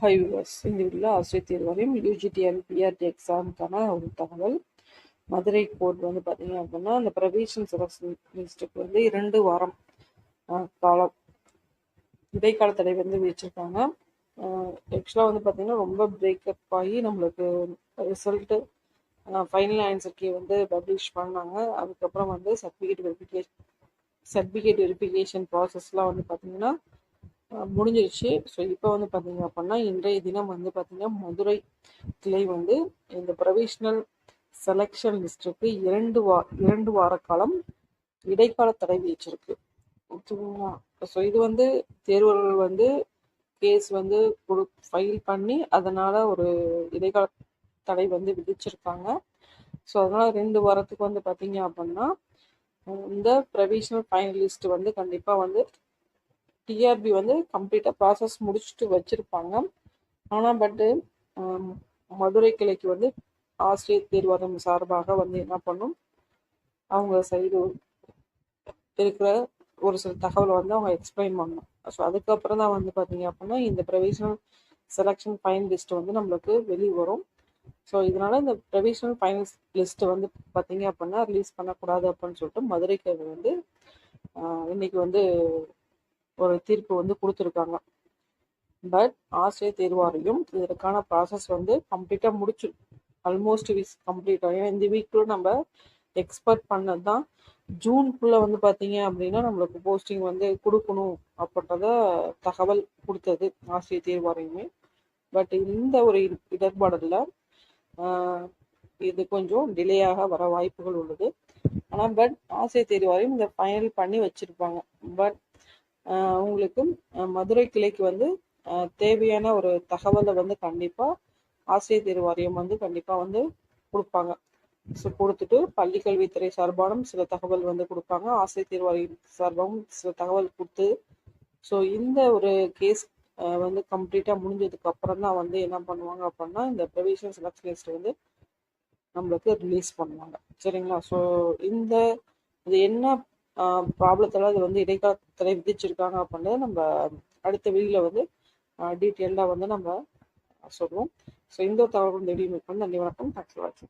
Hi viewers இந்த உள்ள ஆசிரியர் தேர்வாரியம் யூஜிடிஎல் பிஆர்டி எக்ஸாமுக்கான ஒரு தகவல். மதுரை கோர்ட் வந்து பார்த்தீங்க அப்படின்னா அந்த ப்ரொவிஷன் செலக்ஷன் லிஸ்ட்டுக்கு வந்து இரண்டு வாரம் காலம் இடைக்கால தடை வந்து விதிச்சிருக்காங்க. ஆக்சுவலாக வந்து பார்த்தீங்கன்னா ரொம்ப பிரேக்கப் ஆகி நம்மளுக்கு ரிசல்ட்டு ஃபைனல் ஆன்சர் கீ வந்து பப்ளிஷ் பண்ணாங்க. அதுக்கப்புறம் வந்து சர்டிஃபிகேட் வெரிஃபிகேஷன் சர்டிஃபிகேட் வெரிஃபிகேஷன் ப்ராசஸ்லாம் வந்து பார்த்தீங்கன்னா முடிஞ்சிருச்சு. ஸோ இப்போ வந்து பார்த்தீங்க அப்படின்னா இன்றைய தினம் வந்து பார்த்தீங்கன்னா மதுரை கிளை வந்து இந்த ப்ரொவிஷனல் செலெக்ஷன் லிஸ்ட்டுக்கு இரண்டு வா இரண்டு வார காலம் இடைக்கால தடை விதிச்சிருக்கு. ஓகேங்களா ஸோ இது வந்து தேர்வர்கள் வந்து கேஸ் வந்து கொடு ஃபைல் பண்ணி அதனால் ஒரு இடைக்கால தடை வந்து விதிச்சிருக்காங்க. ஸோ அதனால் ரெண்டு வாரத்துக்கு வந்து பார்த்தீங்க அப்படின்னா இந்த ப்ரொவிஷனல் ஃபைனலிஸ்ட் வந்து கண்டிப்பாக வந்து டிஆர்பி வந்து கம்ப்ளீட்டாக ப்ராசஸ் முடிச்சுட்டு வச்சுருப்பாங்க. ஆனால் பட்டு மதுரை கிளைக்கு வந்து ஆசிரியர் தேர்வாதம் சார்பாக வந்து என்ன பண்ணும்? அவங்க சைடு இருக்கிற ஒரு சில தகவலை வந்து அவங்க எக்ஸ்பிளைன் பண்ணணும் ஸோ அதுக்கப்புறம் தான் வந்து பார்த்தீங்க அப்படின்னா இந்த ப்ரொவிஷனல் செலெக்ஷன் ஃபைன் லிஸ்ட் வந்து நம்மளுக்கு வெளியே வரும். ஸோ இதனால இந்த ப்ரொவிஷனல் ஃபைனல் லிஸ்ட் வந்து பார்த்தீங்க அப்படின்னா ரிலீஸ் பண்ணக்கூடாது அப்படின்னு சொல்லிட்டு மதுரை கிளை வந்து இன்னைக்கு வந்து ஒரு தீர்ப்பு வந்து கொடுத்துருக்காங்க. பட் ஆசிரியர் தேர்வாரியம் இதற்கான ப்ராசஸ் வந்து கம்ப்ளீட்டாக முடிச்சு ஆல்மோஸ்ட் வீக்ஸ் கம்ப்ளீட் ஆகும் இந்த வீக்குள்ள நம்ம எக்ஸ்பெக்ட் பண்ணது தான் ஜூனுக்குள்ளே வந்து பார்த்தீங்க அப்படின்னா நம்மளுக்கு போஸ்டிங் வந்து கொடுக்கணும் அப்படின்றத தகவல் கொடுத்தது ஆசிரியர் தேர்வாரியமே பட் இந்த ஒரு இடர்பாடில் இது கொஞ்சம் டிலேயாக வர வாய்ப்புகள் உள்ளது. ஆனால் பட் ஆசிரியர் தேர்வாரியம் இந்த ஃபைனல் பண்ணி வச்சுருப்பாங்க. பட் உங்களுக்கும் மதுரை கிளைக்கு வந்து தேவையான ஒரு தகவலை வந்து கண்டிப்பாக ஆசிரியர் தேர்வு வாரியம் வந்து கண்டிப்பாக வந்து கொடுப்பாங்க. ஸோ கொடுத்துட்டு பள்ளிக்கல்வித்துறை சார்பானும் சில தகவல் வந்து கொடுப்பாங்க. ஆசிரியர் தேர்வு வாரியம் சார்பாகவும் சில தகவல் கொடுத்து ஸோ இந்த ஒரு கேஸ் வந்து கம்ப்ளீட்டாக முடிஞ்சதுக்கு அப்புறம் தான் வந்து என்ன பண்ணுவாங்க அப்படின்னா இந்த ப்ரொவிஷன் செலக்ஷன் லிஸ்ட் வந்து நம்மளுக்கு ரிலீஸ் பண்ணுவாங்க. சரிங்களா? ஸோ இந்த இது என்ன ப்ராப்ளத்தில் அது வந்து இடைக்காலத்தில் விதிச்சிருக்காங்க அப்படின்னு நம்ம அடுத்த வீடியோவில் வந்து டீட்டெயில்டாக வந்து நம்ம சொல்லுவோம். ஸோ இந்த தகவல் இந்த வீடியோ நன்றி வணக்கம். தேங்க்ஸ் ஃபார் வாட்சிங்